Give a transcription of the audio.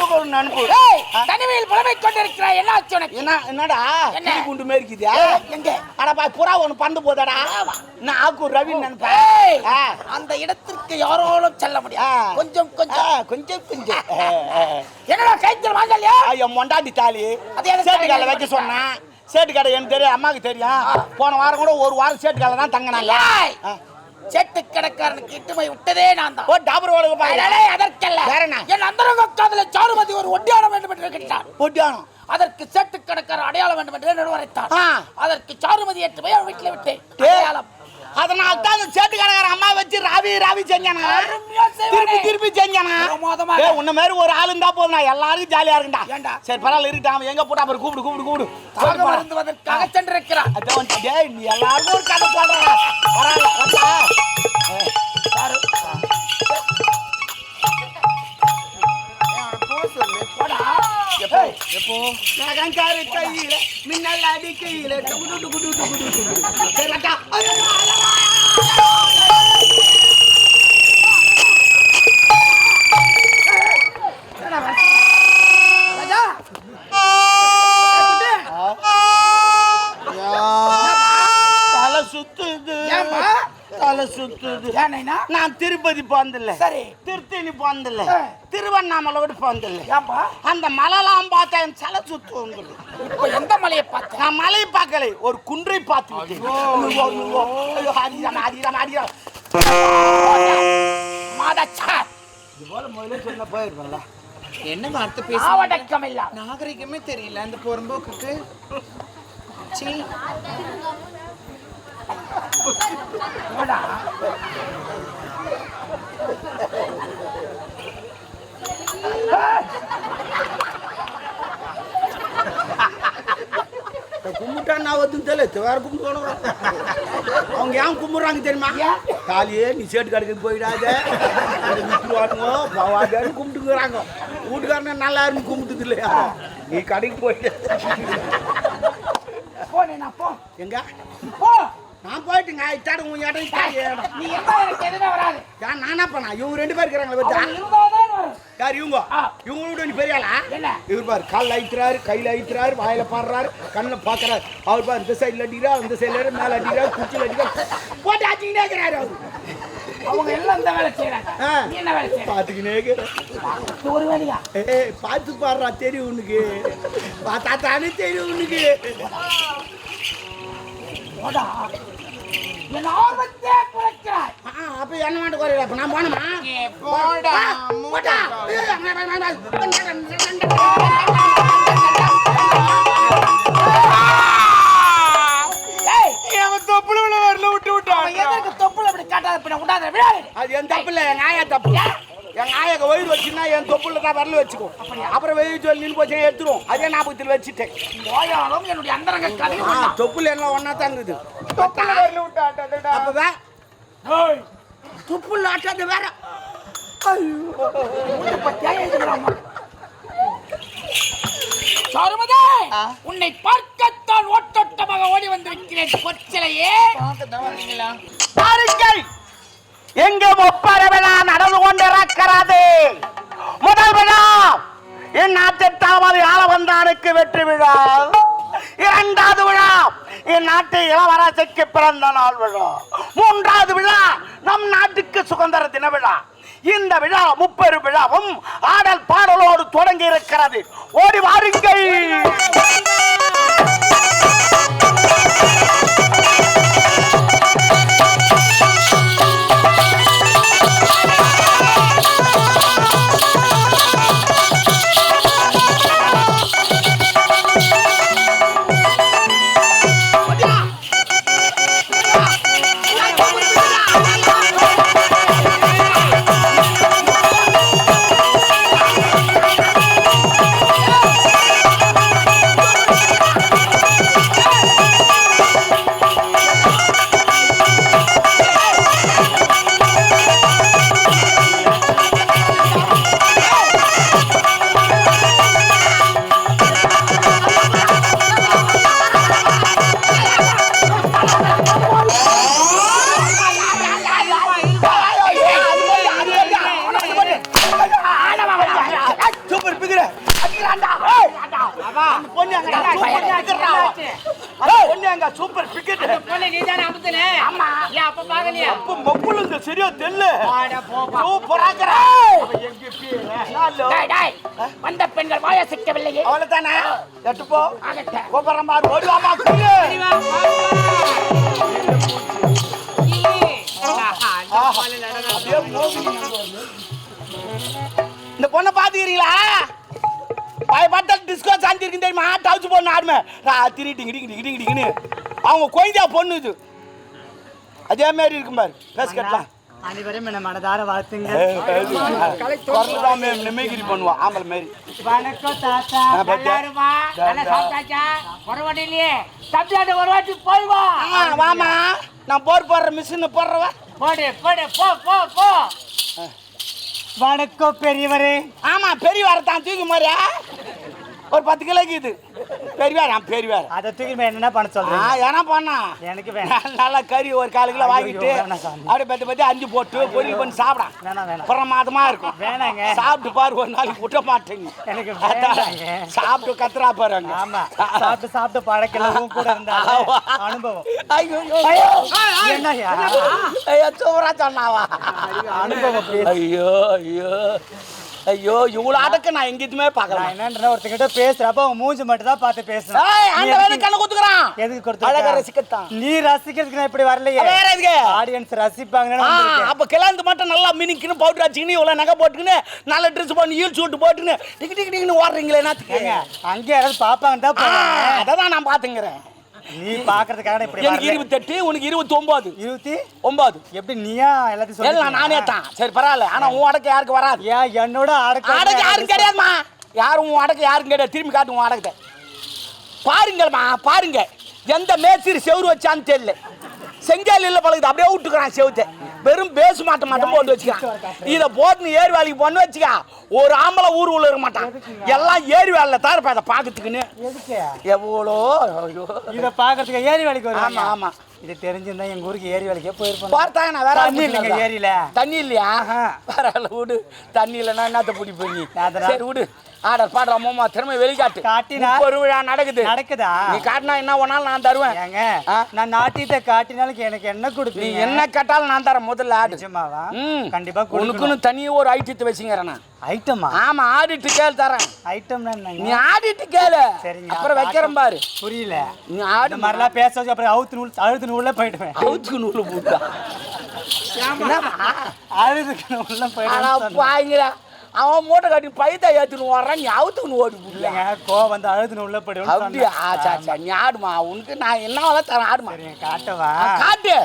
தூக்க நினைப்பு ஏய், தனிமையில் புலமை என்ன ஆச்சு உனக்கு? என்ன என்னடா? என்ன? குண்டு மாரி இருக்குதா எங்க? அட பா புறா ஒண்ணு பந்து போதாடா. நான் ஆக்கூர் ரவி நினைப்பேன். அந்த இடத்திற்கு யாரோலும் செல்ல. முடியாது. கொஞ்சம் கொஞ்சம். கொஞ்சம் கொஞ்சம். என்னடா கைத்தல் வாங்கலையா? என் மொண்டாட்டி தாலி. அது எதுக்கு சேட்டு கடை தலையில வைக்க சொன்னேன். சேட்டு கடை எனக்கு தெரியும் அம்மாவுக்கு தெரியும். போன வாரம் கூட ஒரு வாரம் சேட்டு கடை தான் தங்கினாங்க. செட்டு கடைக்காரனுக்கு இட்டு போய் விட்டதே நான் தான். ஓ டாபர் ஓடுங்க அடடே, அதற்கல்ல. வேற என்ன? என் அந்தரங்க காதல சாருமதி ஒரு ஒட்டியான வேண்டும் என்று இருக்கின்றார் ஒட்டியானம் அதற்கு செட்டு கடைக்காரர் அடையாளம் வேண்டும் என்று நிர்வகித்தார் ஆ. அதற்கு சாருமதி ஏற்று போய் வீட்டில் விட்டேன். டேய். அடையாளம். அதனால தான் சேட்டு கடைக்கார அம்மா வச்சு ராவி ராவி செஞ்சானா. திருப்பி திருப்பி செஞ்சானா. ஏய் உன்ன மாதிரி ஒரு ஆளு இருந்தா போதும் நான் எல்லாருக்கும் ஜாலியா இருக்குடா ஏன்டா? சரி பரவாயில்ல இருக்கட்டும் அவன் எங்க போட்டா அப்புறம் கூப்பிடு கூப்பிடு கூப்பிடு. தாக. வருந்துவதற்காக சென்றிருக்கிறார் அதான் டேய் நீ எல்லாருக்கும் ஒரு கதை சொல்றா பரவாயில்ல நகங்காரு கையில மின்னல் அடிக்கையில. தலை சுத்துது. ஏன் நைனா? திருப்பதி போனதில்ல சரி. திருத்தணி போனதில்ல ஆ. திருவண்ணாமலை விட்டு போனதில்ல ஏன்பா? அந்த மலைலாம் பார்த்தா என் தலை சுத்து வந்துடுது இப்ப எந்த மலையை பார்த்த? நான் மலையை பார்க்கல. ஒரு குன்றை பார்த்து அடிக்கிறான், அடிக்கிறான், அடிக்கிறான். மாதச்சா. இது போல முதல்ல சொன்னா போயிருப்பேன்ல. என்ன வார்த்தை பேச ஆவடக்கம் இல்ல நாகரிகமே தெரியல அந்த பொறம்போக்குக்கு சீ போடா நான் வந்து தெரியல. இது வேற கும்பிடணும் அவங்க ஏன் கும்பிடுறாங்க தெரியுமா? காலியே நீ சேட்டு கடைக்கு போயிடாத. இங்க வித்துருவானுங்க போவாதன்னு கும்பிட்டுக்கிறாங்க. வீட்டுக்காரன நல்லா இருந்து கும்பிட்டது இல்லையா? நீ கடைக்கு போயிட்டு நைனா எங்க? நான் போயிட்டுங்க. இத்தாடு உன் இடம். நீ எனக்கு எதுவுமே வராது. ஏன் நானா? பண்ணா இவங்க ரெண்டு பேர் இருக்கிறாங்களே அவன் வச்சா இருந்தாதான் வரும் யார் இவங்க. இவங்களோட நீ பெரிய ஆளா? என்ன? இவர் பாரு காலில் அழிக்கிறாரு கையில் அழிக்கிறாரு வாயில பாடுறாரு கண்ணில் பார்க்கறாரு அவர் பாரு இந்த சைடில் அடிக்கிறார் அந்த சைடில் மேலே அடிக்கிறார் குச்சியில் அடிக்கிறார் போட்டு அடிச்சுக்கிட்டே இருக்கிறாரு அவர். அவங்க எல்லாம் இந்த வேலை செய்யறாங்க என்ன வேலை செய்யற பார்த்துக்கினே இருக்கிறார் இது ஒரு வேலையா? ஏய் பார்த்து பாடுறா தெரியும் உனக்கு. பார்த்தா தானே தெரியும் உனக்கு. போடா. என் ஆர்வத்தை குறைக்கிறாய். அப்ப என்ன மாட்டு குறையில? அப்ப நான் போனோமா போடா விடாது அது என் தப்பு இல்லை என் ஆயா தப்பு. என் ஆயாக்கு வயிறு வச்சுன்னா என் தொப்புல தான் வரல வச்சுக்கும் அப்புறம் வெயில் சொல்லி நின்று போச்சு எடுத்துரும் அதே ஞாபகத்தில் வச்சுட்டேன். நோயாலும் என்னுடைய அந்தரங்க தொப்புல எல்லாம் ஒன்னா தான் இருக்குது தொப்புல துப்புல ஆட்டாது வேற. சாருமதே உன்னை பார்க்கத்தான் ஓட்டோட்டமாக ஓடி வந்திருக்கிறேன் கொச்சிலையே பாருங்கள் எங்க ஒப்பர விழா நடந்து கொண்டிருக்கிறது? முதல் விழா. என் நாட்டெட்டாவது ஆளவந்தானுக்கு வெற்றி விழா. இரண்டாவது என் நாட்டு இளவரசிக்கு பிறந்த நாள் விழா. மூன்றாவது விழா நம் நாட்டுக்கு சுதந்திர தின விழா. இந்த விழா முப்பெரு விழாவும் ஆடல் பாடலோடு தொடங்கி இருக்கிறது. ஓடி வாருங்கள். சூப்பர் பொண்ணு சூப்பர் பிக்கெட். பொண்ணு நீ தானே அமுத்துன ஆமா. ஏன் அப்ப பாக்கலையா அப்ப மொப்புல இந்த சரியா தெல்லு. டேய் டேய் வந்த பெண்கள் வாய சிக்கவில்லையே அவ்வளவுதானே? எட்டு போ. ஆகட்ட கூப்பிடுறேன் ஓடி இந்த பொண்ணை பாத்துக்கிறீங்களா பயப்பட்ட டிஸ்கோ சாந்தி இருக்கு தெரியுமா? டவுச்சு பொண்ணு ஆடுமே. ராத்திரி டிங்கி டிங்கி டிங்கி டிங்கி டிங்கின்னு. அவங்க கொய்தா பொண்ணு இது. அதே மாதிரி இருக்கும் பாரு. பேச கட்டலாம் அனைவரும் என்ன மனதார வாழ்த்துங்க. குரல் நிமைகிரி பண்ணுவான் ஆம்பளை மாரி வணக்கம் தாத்தா. ஆ, பாத்தியா? எல்லாருமா நல்லா சாப்பிட்டாச்சா? ஒரு வாட்டி போய் வா ஆ, வாமா. நான் போர் போடுற மிஷின் போடுறவ? போடு போடு போ போ போ. வணக்கம் பெரியவரே. ஆமா பெரிய வரத்தான் தூக்கி மாதிரியா ஒரு பத்து கிலோக்கு இது பெரியவார் நான் பெரியவார். அதை தூக்கி என்னென்ன பண்ண ஆ சொல்றீங்க ஏன்னா பண்ணா. எனக்கு நல்லா கறி ஒரு கால் கிலோ வாங்கிட்டு. அப்படியே பத்தி பத்தி அஞ்சு போட்டு பொரியல் பண்ணி சாப்பிடான் பிரமாதமா இருக்கும். வேணாங்க. சாப்பிட்டு பாரு ஒரு நாளைக்கு விட்ட மாட்டேங்க. எனக்கு. சாப்பிட்டு கத்துறா பாருங்க ஆமா. சாப்பிட்டு சாப்பிட்டு பழக்கல உன் கூட இருந்தா அனுபவம். ஐயோ என்னய்யா? ஐயோ சூப்பரா சொன்னாவா. அனுபவம். ஐயோ ஐயோ. ஐயோ இவ்வளவு அடக்க நான் எங்கேயுமே நான் பார்க்கலாம் என்னன்ற ஒருத்தங்கிட்ட பேசுறப்ப அவன் மூஞ்சி மட்டும் தான் பார்த்து பேசுறேன். கண்ணு குத்துக்கிறான் எதுக்கு கொடுத்து அழகா ரசிக்கத்தான். நீ ரசிக்கிறதுக்கு நான் இப்படி வரலையே. வேற எதுக்கு? ஆடியன்ஸ் வந்திருக்கேன். அப்ப கிளந்து மட்டும் நல்லா மினிக்குன்னு பவுடர் அடிச்சுக்கின்னு இவ்வளவு நகை போட்டுக்கின்னு நல்ல ட்ரெஸ் பண்ணி ஈல் சூட்டு போட்டுக்கின்னு டிக்கு டிக்கு டிக்குன்னு ஓடுறீங்களே ஏங்க, அங்கே யாராவது பாப்பாங்க தான் அததான் நான் பாத்துங்கிறேன் நீ பாக்குறதுக்காக இப்படி எனக்கு வரல. இருபத்தெட்டு உனக்கு இருபத்தி ஒன்பது இருபத்தி? ஒன்பது எப்படி நீயா எல்லாத்தையும் சொல்லி நானே தான். சரி பரவாயில்ல. ஆனா உன் அடக்க யாருக்கு வராது? ஏன் என்னோட அடக்க அடக்க யாரும் கிடையாதுமா யாரும் உன் அடக்க யாரும் கிடையாது. திரும்பி காட்டு உன் அடக்கத்தை. பாருங்கள்மா பாருங்க. எந்த மேஸ்திரி செவுரு வச்சான்னு தெரியல. செங்கல் இல்ல பழகுது. அப்படியே விட்டுக்கிறான் செவுத்தை. வெறும் பேசு மாட்ட மட்டும் போட்டு வச்சுக்கிறான். இதை போட்டு ஏரி வேலைக்கு பொண்ணு வச்சுக்கா ஒரு ஆம்பளை ஊர் உள்ள இருக்க மாட்டான். எல்லாம் ஏரி வேலையில தான் இருப்பேன் அதை பார்க்கறதுக்குன்னு. எதுக்கு? எவ்வளோ? ஐயோ. இத பாக்குறதுக்கு ஏரி வேலைக்கு ஆமா வருவாங்க. ஆமா இது தெரிஞ்சிருந்தா எங்க ஊருக்கு ஏரி வேலைக்கே போயிருப்போம். பார்த்தாங்க நான் வேற தண்ணி இல்லைங்க ஏரியில. தண்ணி இல்லையா? பரவாயில்ல விடு. தண்ணி இல்லைன்னா என்னத்த பிடி போய் சரி விடு. ஆடர் பாடுற அம்மா திரும்ப வெளிக்காட்டு. காட்டினா? ஒரு விழா நடக்குது. நடக்குதா? நீ காட்டினா என்ன ஒன்னாலும் நான் தருவேன். ஏங்க? நான் நாட்டியத்தை காட்டினாலும் எனக்கு என்ன நீ கொடுப்பீங்க என்ன கேட்டாலும் நான் தரேன் முதல்ல ஆடு. நிஜமாவா? ம். கண்டிப்பா உனக்குன்னு தனியாக ஒரு ஐட்டத்தை வச்சுங்கிறேன் நான். ஐட்டமா ஆமா ஆடிட்டு கேள் தரேன். ஐட்டம்னா நீ ஆடிட்டு கேளு. சரிங்க அப்புறம் வைக்கிறேன் பாரு. புரியல. நீ ஆடு மாதிரிலாம் பேச அப்புறம் அவுத்து நூல் அழுத்து நூல்ல போயிடுவேன். அவுத்துக்கு நூலு போட்டா. அழுதுக்கு நூல்ல போயிடுவேன் பாய்ங்களா அவன் மூட்டை கட்டி பைத்தா ஏத்துன்னு வர்றான் நீ அவுத்துக்குன்னு ஓடி இல்லைங்க கோவம் வந்து அழுது நூல்ல போயிடுவேன் அப்படியா? ஆச்சா ஆச்சா நீ ஆடுமா. உனக்கு நான் என்ன வேலை தரேன் ஆடுமா. காட்டவா? காட்டு.